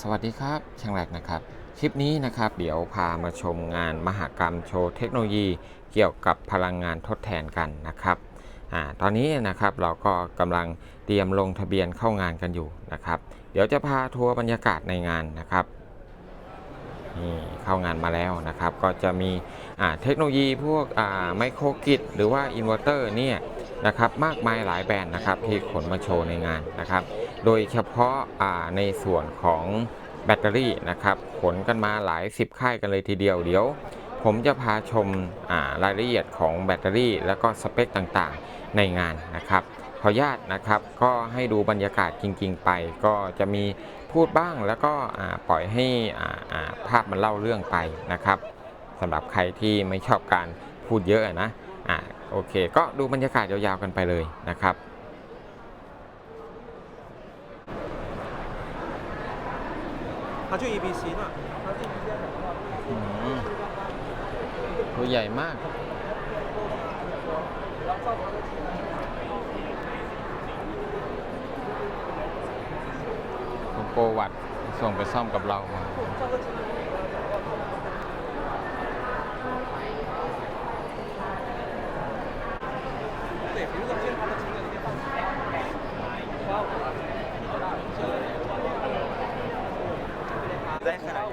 สวัสดีครับช่างแรกนะครับ คลิปนี้นะครับ เดี๋ยวพามาชมงานมหกรรมโชว์เทคโนโลยีเกี่ยวกับพลังงานทดแทนกันนะครับอ่าตอนนี้นะครับเราก็กำลังเตรียมลงทะเบียนเข้างานกันอยู่นะครับ เดี๋ยวจะพาทัวร์บรรยากาศในงานนะครับนี่เข้างานมาแล้วนะครับ ก็จะมีอ่าเทคโนโลยีพวกไมโครกิดหรือว่าอินเวอร์เตอร์เนี่ย นะครับมากมายหลายแบรนด์นะครับที่ขนมาโชว์ในงานนะครับ โดยเฉพาะาในส่วนของแบตเตอรี่นะครับขนกันมาหลายสิบค่ายกันเลยทีเดียวเดี๋ยว ผมจะพาชมารายละเอียดของแบตเตอรี่ แล้วก็สเปคต่างๆในงานนะครับขออนุญาตนะครับก็ให้ดูบรรยากาศจริง ๆ ไป ก็จะมีพูดบ้างแล้วก็ปล่อยให้ภาพมันเล่าเรื่องไปนะครับสำหรับใครที่ไม่ชอบการพูดเยอะนะ โอเค ก็ดูบรรยากาศยาวๆกันไปเลยนะครับเขาชื่อ EBC น่ะตัวใหญ่มากคุณโกวัดส่งไปซ่อมกับเรา ได้ขนาด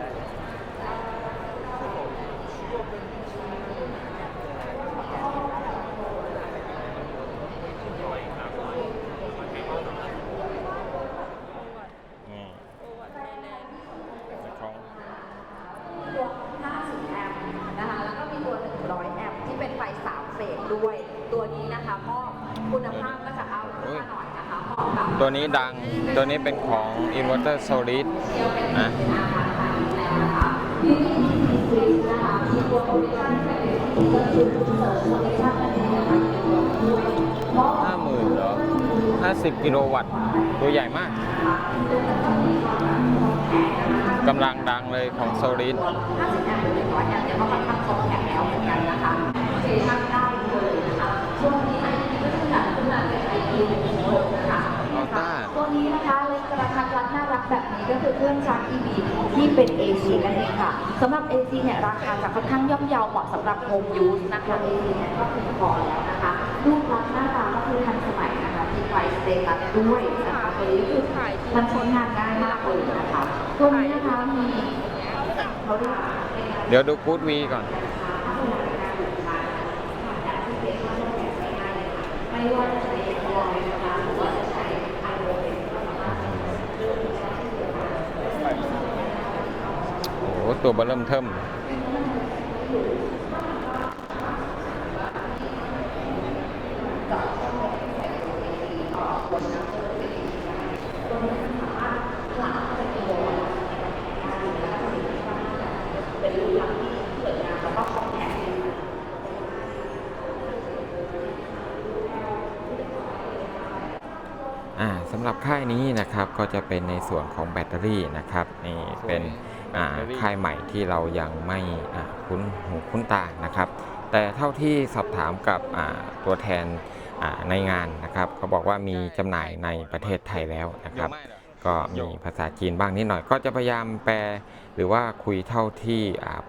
ว50แอมป์นะคะ แล้วก็มีตัว 100 แอมป์ที่เป็นไฟ 3 เฟสด้วย ตัวนี้นะคะพ่อ คุณภาพก็จะเอาขึ้นมาหน่อยนะคะเหมาะกับตัวนี้ดังตัวนี้เป็นของ Inverter Solid นะยูนิตฟรีนะคะมีตัวโปรดักชั่นเป็นก็คือเสริมโปรดักชั่นนั่นเองนะคะด้วยมอบห้าหมื่นเหรอห้าสิบกิโลวัตต์ตัวใหญ่มากกำลังดังเลยของ Solid 50แอมป์หรือ100แอมป์เนี่ยก็ค่อนข้างครบแข็งแล้วเหมือนกันนะคะเซชั่นได้เลยนะคะ ช่วงนี้ไอทีก็จะจัดขึ้นมาเป็นไอที16นะคะ อัลต้า ตัว นี้นะคะเล็กกระทัดรัดน่ารักแบบนี้ก็คือเครื่องชาร์จ EV ที่เป็น AC นั่นเองค่ะสำหรับ AC เนี่ยราคาจะค่อนข้างย่อมเยาเหมาะสำหรับ Home Use นะคะ AC เนี่ยก็เพียงพอแล้วนะคะรูปลักษณ์หน้าตาก็คือทันสมัยนะคะมีไฟสเตตัสด้วยนะคะตัวนี้คือมันใช้งานง่ายมากเลยนะคะตัวนี้นะคะมีเขาเรียกว่าเป็นเดี๋ยวดูกู๊ดวีก่อนไม่ว่าจะใช้ลอยนะคะหรือว่าจะใช้ไอโอเอส โอ้โห ตัวเบอร์เริ่มเทิมสำหรับค่ายนี้นะครับก็จะเป็นในส่วนของแบตเตอรี่นะครับนี่เป็น ค่ายใหม่ที่เรายังไม่คุ้นหูคุ้นตานะครับ แต่เท่าที่สอบถามกับตัวแทนในงานนะครับเขาบอกว่ามีจำหน่ายในประเทศไทยแล้วนะครับ ก็มีภาษาจีนบ้างนิดหน่อย ก็จะพยายามแปลหรือว่าคุยเท่าที่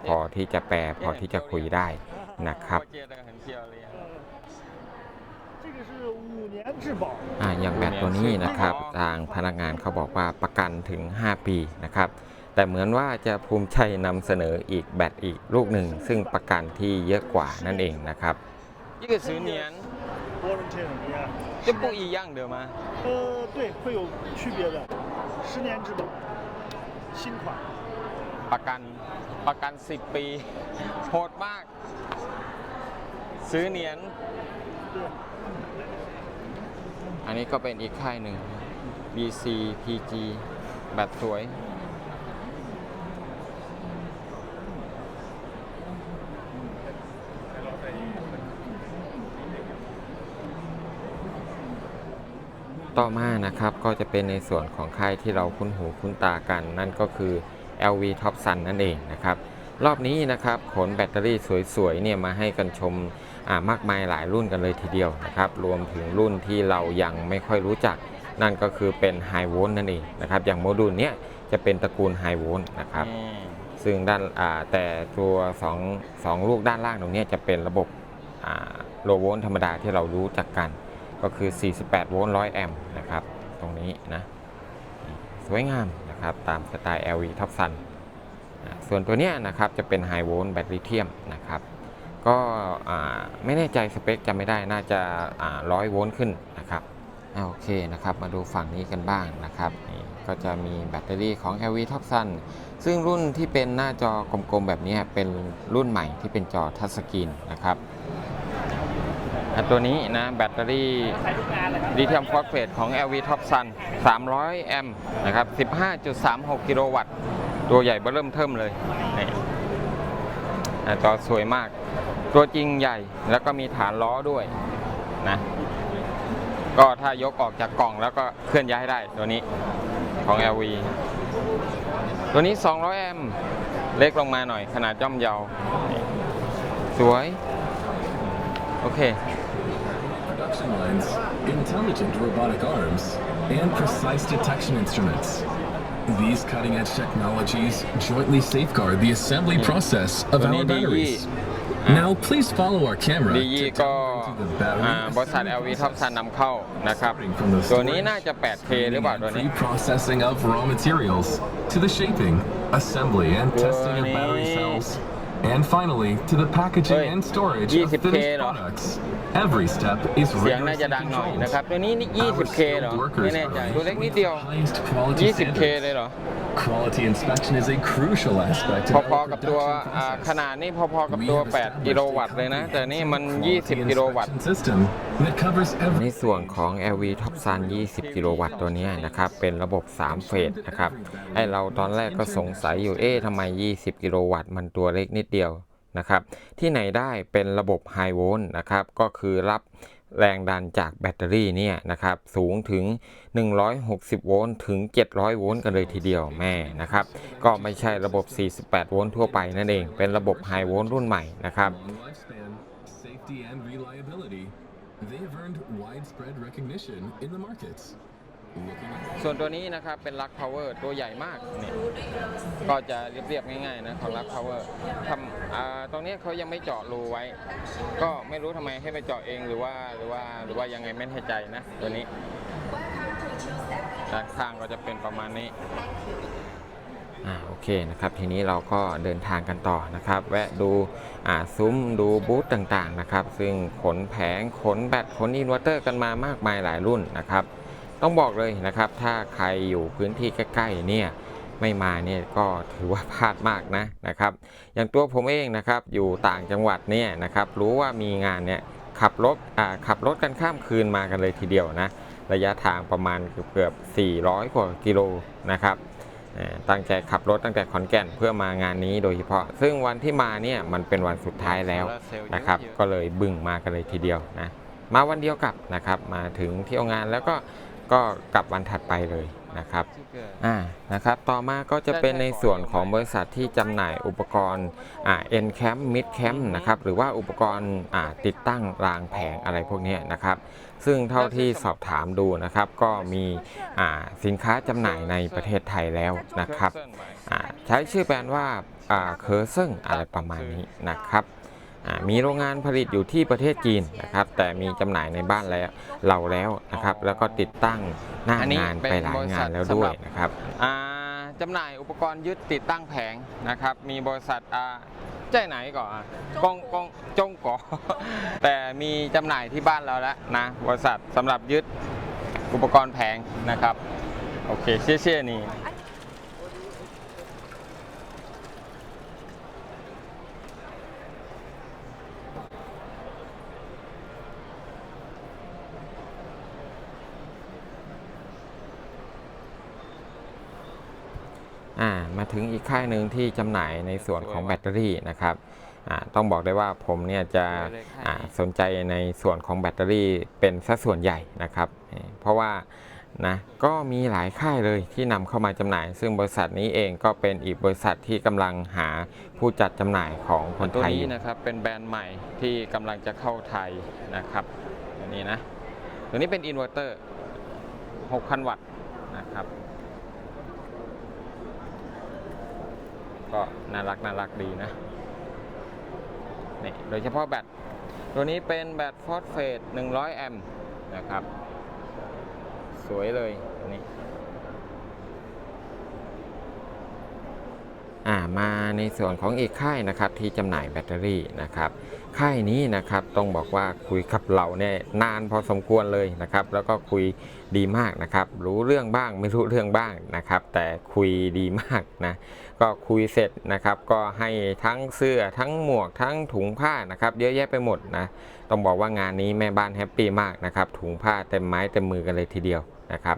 พอที่จะแปลพอที่จะคุยได้นะครับอย่างแบบตัวนี้นะครับ ทางพนักงานเขาบอกว่าประกันถึง 5 ปีนะครับ แต่เหมือนว่าจะภูมิใจนำเสนออีกแบตอีกลูกหนึ่ง ซึ่งประกันที่เยอะกว่านั่นเองนะครับ一个十年 warranty 怎么样？就不一样的吗？呃，对，会有区别的。十年质保，新款。 ประกันประกัน 10 ปี โหดมาก ซื้อเหรียญ 对， อันนี้ก็เป็นอีกค่ายหนึ่ง BC PG แบตสวย ต่อมานะครับก็จะเป็นในส่วนของค่ายที่เราคุ้นหูคุ้นตากัน นั่นก็คือ LV Top Sun นั่นเองนะครับรอบนี้นะครับขนแบตเตอรี่สวยๆเนี่ยมาให้กันชมอ่ามากมายหลายรุ่นกันเลยทีเดียวนะครับรวมถึงรุ่นที่เรายังไม่ค่อยรู้จัก นั่นก็คือเป็นไฮโวลต์นั่นเองนะครับอย่างโมดูลเนี้ยจะเป็นตระกูลไฮโวลต์นะครับซึ่งด้านอ่าแต่ตัว2 2ลูกด้านล่างตรงเนี้ยจะเป็นระบบโลโวลต์ธรรมดาที่เรารู้จักกัน ก็คือ 48 โวลต์ 100 แอมป์นะครับ ตรงนี้นะ สวยงามนะครับ ตามสไตล์ LV Top Sun อ่าส่วนตัวเนี้ยนะครับ จะเป็นไฮโวลต์แบตลิเทียมนะครับ ก็ไม่แน่ใจสเปคจำไม่ได้ น่าจะร้อยโวลต์ขึ้นนะครับอโอเคนะครับ มาดูฝั่งนี้กันบ้างนะครับนี่ก็จะมีแบตเตอรี่ของ LV Top Sun ซึ่งรุ่นที่เป็นหน้าจอกลมๆแบบนี้เป็นรุ่นใหม่ที่เป็นจอทัชสกรีนนะครับ ตัวนี้นะแบตเตอรี่ใช้ทุกงานเลยครับลิเธียมฟอสเฟตของ LV Top Sun 300 แอมป์นะครับ 15.36 กิโลวัตต์ ตัวใหญ่เบ้อเริ่มเทิมเลยนี่อะจอสวยมาก ตัวจริงใหญ่แล้วก็มีฐานล้อด้วยนะก็ถ้ายกออกจากกล่องแล้วก็เคลื่อนย้ายได้ตัวนี้ของ LV ตัวนี้ 200 แอมป์เล็กลงมาหน่อยขนาดย่อมเยานี่สวย โอเค production lines, intelligent robotic arms, and precise detection instruments. These cutting edge technologies jointly safeguard the assembly process ofตัวนี้ our batteries. DE Now, please follow our camera ดียี to ก็ dive into the อ่า battery บริษัท LV Top Sun นำเข้านะครับ ตัวนี้น่าจะ 8K หรือเปล่าตัวนี้ pre-processing of raw materials to the shaping, assembly, and testing of battery Good. cells, and finally to the packaging Wait, and storage of 20K finished เหรอ products. Every step is เสียงน่าจะ rigorously ดังหน่อย controlled. นะครับ ตัวนี้นี่ Our 20K เหรอ skilled ไม่ workers แน่ใจ are ตัวเล็กนิด the เดียว highest quality 20K standards. เลยเหรอ Quality inspection is a crucial aspect พ of อ our ๆกับตัว production อ่า process. ขนาดนี้พอๆกับ We ตัว have 8 established กิโล a วัตต์เลยนะ แต่นี่มัน comprehensive 20 กิโลวัตต์ inspection system that covers ใน every ส่วนของ LV Top Sun 20 กิโลวัตต์ตัวเนี้ยนะครับ เป็นระบบ 3 เฟสนะครับไอเราตอนแรกก็สงสัยอยู่ เอ๊ะทำไม 20 กิโลวัตต์มันตัวเล็กนิดเดียวนะครับ ที่ไหนได้เป็นระบบไฮโวลต์นะครับ ก็คือรับแรงดันจากแบตเตอรี่เนี่ยนะครับ สูงถึง 160 โวลต์ถึง 700 โวลต์กันเลยทีเดียวแม่นะครับ ก็ไม่ใช่ระบบ 48 โวลต์ทั่วไปนั่นเอง เป็นระบบไฮโวลต์รุ่นใหม่นะครับ they've earned widespread recognition in the markets. ส่วนตัวนี้นะครับเป็นลักพาวเวอร์ตัวใหญ่มากนี่ก็จะเรียบๆง่ายๆนะของลักพาวเวอร์ทำอ่าตรงนี้เขายังไม่เจาะรูไว้ ก็ไม่รู้ทำไมให้ไปเจาะเองหรือว่าหรือว่าหรือว่ายังไงไม่แน่ใจนะตัวนี้ด้านข้างก็จะเป็นประมาณนี้ อ่าโอเคนะครับทีนี้เราก็เดินทางกันต่อนะครับ แวะดูอ่าซุ้มดูบูธต่างๆนะครับ ซึ่งขนแผงขนแบตขนอินเวอร์เตอร์กันมามากมายหลายรุ่นนะครับ ต้องบอกเลยนะครับ ถ้าใครอยู่พื้นที่ใกล้ๆเนี่ยไม่มาเนี่ยก็ถือว่าพลาดมากนะนะครับ อย่างตัวผมเองนะครับอยู่ต่างจังหวัดเนี่ยนะครับ รู้ว่ามีงานเนี่ยขับรถอ่าขับรถกันข้ามคืนมากันเลยทีเดียวนะระยะทางประมาณเกือบๆ400 กว่ากิโลนะครับ ตั้งใจขับรถตั้งแต่ขอนแก่นเพื่อมางานนี้โดยเฉพาะ ซึ่งวันที่มาเนี่ยมันเป็นวันสุดท้ายแล้วนะครับ ก็เลยบึ่งมากันเลยทีเดียวนะ มาวันเดียวกลับนะครับ มาถึงเที่ยวงานแล้วก็ก็กลับวันถัดไปเลย นะครับอ่านะครับต่อมาก็จะเป็นในส่วนของบริษัทที่จำหน่ายอุปกรณ์อ่า N Camp Mid Camp นะครับหรือว่าอุปกรณ์อ่าติดตั้งรางแผงอะไรพวกเนี้ยนะครับซึ่งเท่าที่สอบถามดูนะครับ ก็มีอ่าสินค้าจำหน่ายในประเทศไทยแล้วนะครับอ่าใช้ชื่อแบรนด์ว่าอ่าเคอร์เซงอะไรประมาณนี้นะครับอ่า มีโรงงานผลิตอยู่ที่ประเทศจีนนะครับ แต่มีจำหน่ายในบ้านแล้วเราแล้วนะครับ แล้วก็ติดตั้งหน้างานไปหลายงานแล้วด้วยนะครับอ่าจำหน่ายอุปกรณ์ยึดติดตั้งแผงนะครับ มีบริษัทอ่าใจไหนก่อนอะกงกงจงก่อแต่มีจำหน่ายที่บ้านเราแล้วนะบริษัทสำหรับยึดอุปกรณ์แผงนะครับ โอเคเชี่ยเชี่ยนี่ อ่ามาถึงอีกค่ายหนึ่งที่จำหน่ายในส่วนของแบตเตอรี่นะครับอ่าต้องบอกได้ว่าผมเนี่ยจะอ่าสนใจในส่วนของแบตเตอรี่เป็นสัดส่วนใหญ่นะครับ เพราะว่านะก็มีหลายค่ายเลยที่นำเข้ามาจำหน่าย ซึ่งบริษัทนี้เองก็เป็นอีกบริษัทที่กำลังหาผู้จัดจำหน่ายของคนไทยตัวนี้นะครับเป็นแบรนด์ใหม่ที่กำลังจะเข้าไทยนะครับตัวนี้นะตัวนี้เป็นอินเวอร์เตอร์ 6,000 วัตต์นะครับ ก็น่ารักน่ารักดีนะนี่โดยเฉพาะแบตตัวนี้เป็นแบตฟอสเฟต100 แอมป์นะครับ สวยเลยนี่ อ่า มาในส่วนของอีกค่ายนะครับที่จำหน่ายแบตเตอรี่นะครับ ค่ายนี้นะครับต้องบอกว่าคุยกับเราเนี่ยนานพอสมควรเลยนะครับ แล้วก็คุยดีมากนะครับ รู้เรื่องบ้างไม่รู้เรื่องบ้างนะครับ แต่คุยดีมากนะก็คุยเสร็จนะครับ ก็ให้ทั้งเสื้อทั้งหมวกทั้งถุงผ้านะครับเยอะแยะไปหมดนะต้องบอกว่างานนี้แม่บ้านแฮปปี้มากนะครับถุงผ้าเต็มไม้เต็มมือกันเลยทีเดียวนะครับ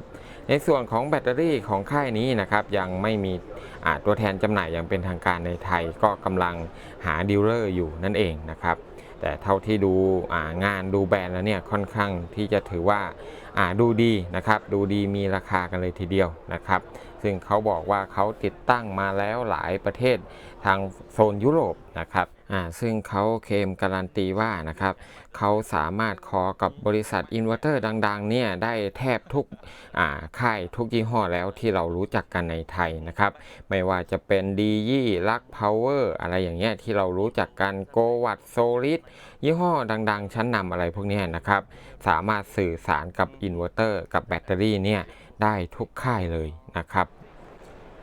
ในส่วนของแบตเตอรี่ของค่ายนี้นะครับยังไม่มี ตัวแทนจำหน่ายอย่างเป็นทางการในไทยก็กำลังหาดีลเลอร์อยู่นั่นเองนะครับแต่เท่าที่ดูงานดูแบรนด์แล้วเนี่ยค่อนข้างที่จะถือว่าดูดีนะครับ ดูดีมีราคากันเลยทีเดียวนะครับ ซึ่งเขาบอกว่าเขาติดตั้งมาแล้วหลายประเทศทางโซนยุโรปนะครับซึ่งเขาเคลมการันตีว่านะครับเขาสามารถคอกับบริษัทอินเวอร์เตอร์ดังๆเนี่ยได้แทบทุกค่ายทุกยี่ห้อแล้วที่เรารู้จักกันในไทยนะครับ ไม่ว่าจะเป็นดียี่ลักพาวเวอร์อะไรอย่างเงี้ยที่เรารู้จักกันโกวัตโซลิดยี่ห้อดังๆ ชั้นนำอะไรพวกนี้นะครับ สามารถสื่อสารกับอินเวอร์เตอร์กับแบตเตอรี่เนี่ย ได้ทุกค่ายเลยนะครับ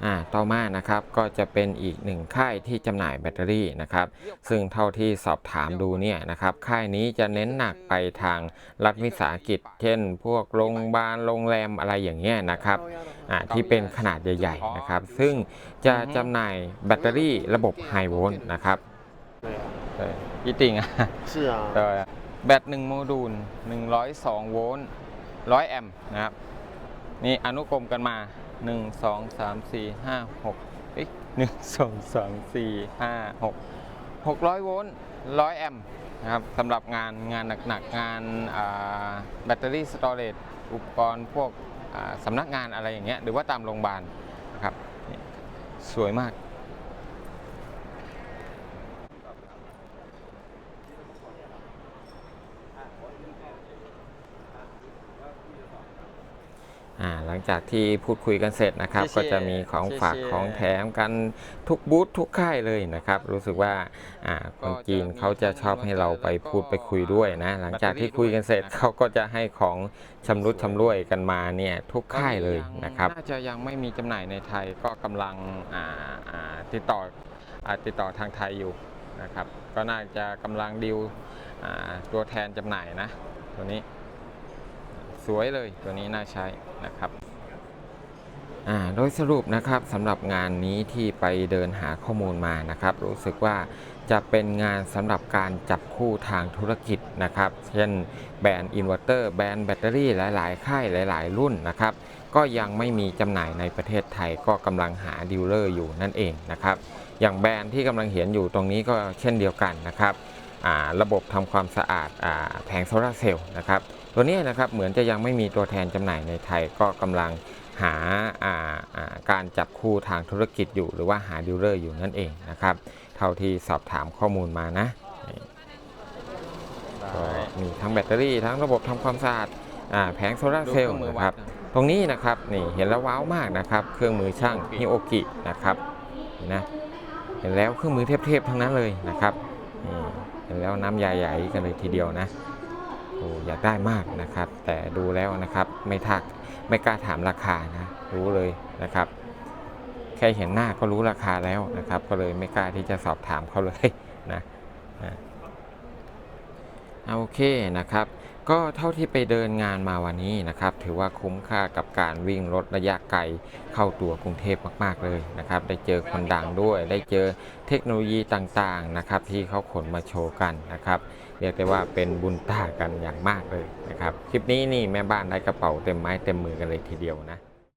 อ่าต่อมานะครับก็จะเป็นอีกหนึ่งค่ายที่จำหน่ายแบตเตอรี่นะครับ ซึ่งเท่าที่สอบถามดูเนี่ยนะครับค่ายนี้จะเน้นหนักไปทางรัฐวิสาหกิจ เช่น พวกโรงพยาบาลโรงแรมอะไรอย่างเงี้ยนะครับอ่าที่เป็นขนาดใหญ่ๆนะครับ ซึ่งจะจำหน่ายแบตเตอรี่ระบบไฮโวลต์นะครับยี่ติงอะใช่แบตหนึ่งโมดูล102โวลต์100แอมป์นะครับ นี่อนุกรมกันมา 1 2 3 4 5 6เอ๊ะ1 2 3 4 5 6 600 โวลต์100 แอมป์นะครับสำหรับงานงานหนักๆ งานแบตเตอรี่สตอเรจอุปกรณ์พวกสำนักงานอะไรอย่างเงี้ยหรือว่าตามโรงพยาบาลนะครับสวยมาก อ่าหลัง จากที่พูดคุยกันเสร็จนะครับเชี่ยๆก็จะมีของฝากเชี่ยๆของแถมกันทุกบูธทุกค่ายเลยนะครับ รู้สึกว่าอ่าคนจีนเขาจะชอบให้เราไปพูดไปคุยด้วยนะ หลังจากที่คุยกันเสร็จเขาก็จะให้ของชำรุดชำร่วยกันมาเนี่ยทุกค่ายเลยนะครับน่าจะยังไม่มีจำหน่ายในไทยก็กำลังอ่าอ่าติดต่ออาติดต่อทางไทยอยู่นะครับ ก็น่าจะกำลังดิวอ่าตัวแทนจำหน่ายนะ ตัวนี้สวยเลยตัวนี้น่าใช้นะครับอ่า โดยสรุปนะครับสำหรับงานนี้ที่ไปเดินหาข้อมูลมานะครับ รู้สึกว่าจะเป็นงานสำหรับการจับคู่ทางธุรกิจนะครับ เช่นแบรนด์อินเวอร์เตอร์แบรนด์แบตเตอรี่หลาย ๆ ค่ายหลาย ๆ รุ่นนะครับ ก็ยังไม่มีจำหน่ายในประเทศไทยก็กำลังหาดีลเลอร์อยู่นั่นเองนะครับ อย่างแบรนด์ที่กำลังเห็นอยู่ตรงนี้ก็เช่นเดียวกันนะครับระบบทำความสะอาดอาแผงโซลาร์เซลล์นะครับ ตัวนี้นะครับเหมือนจะยังไม่มีตัวแทนจำหน่ายในไทยก็กำลัง หาอ่าอ่าการจับคู่ทางธุรกิจอยู่ หรือว่าหาดีลเลอร์อยู่นั่นเองนะครับ เท่าที่สอบถามข้อมูลมานะนี่ก็มีทั้งแบตเตอรี่ทั้งระบบทำความสะอาดอ่าแผงโซลาร์เซลล์นะครับ ตรงนี้นะครับนี่เห็นแล้วว้าวมากนะครับ เครื่องมือช่างฮิโอกินะครับเห็นนะเห็นแล้วเครื่องมือเทพๆทั้งนั้นเลยนะครับนี่เห็นแล้วน้ำยาใหญ่กันเลยทีเดียวนะโอ้อยากได้มากนะครับ แต่ดูแล้วนะครับไม่ทัก ไม่กล้าถามราคานะรู้เลยนะครับ แค่เห็นหน้าก็รู้ราคาแล้วนะครับ ก็เลยไม่กล้าที่จะสอบถามเขาเลยนะนะโอเคนะครับ ก็เท่าที่ไปเดินงานมาวันนี้นะครับ ถือว่าคุ้มค่ากับการวิ่งรถระยะไกลเข้าตัวกรุงเทพมาก ๆ เลยนะครับ ได้เจอคนดังด้วย ได้เจอเทคโนโลยีต่างๆนะครับ ที่เขาขนมาโชว์กันนะครับ เรียกได้ว่าเป็นบุญตากันอย่างมากเลยนะครับ คลิปนี้นี่แม่บ้านได้กระเป๋าเต็มไม้เต็มมือกันเลยทีเดียวนะ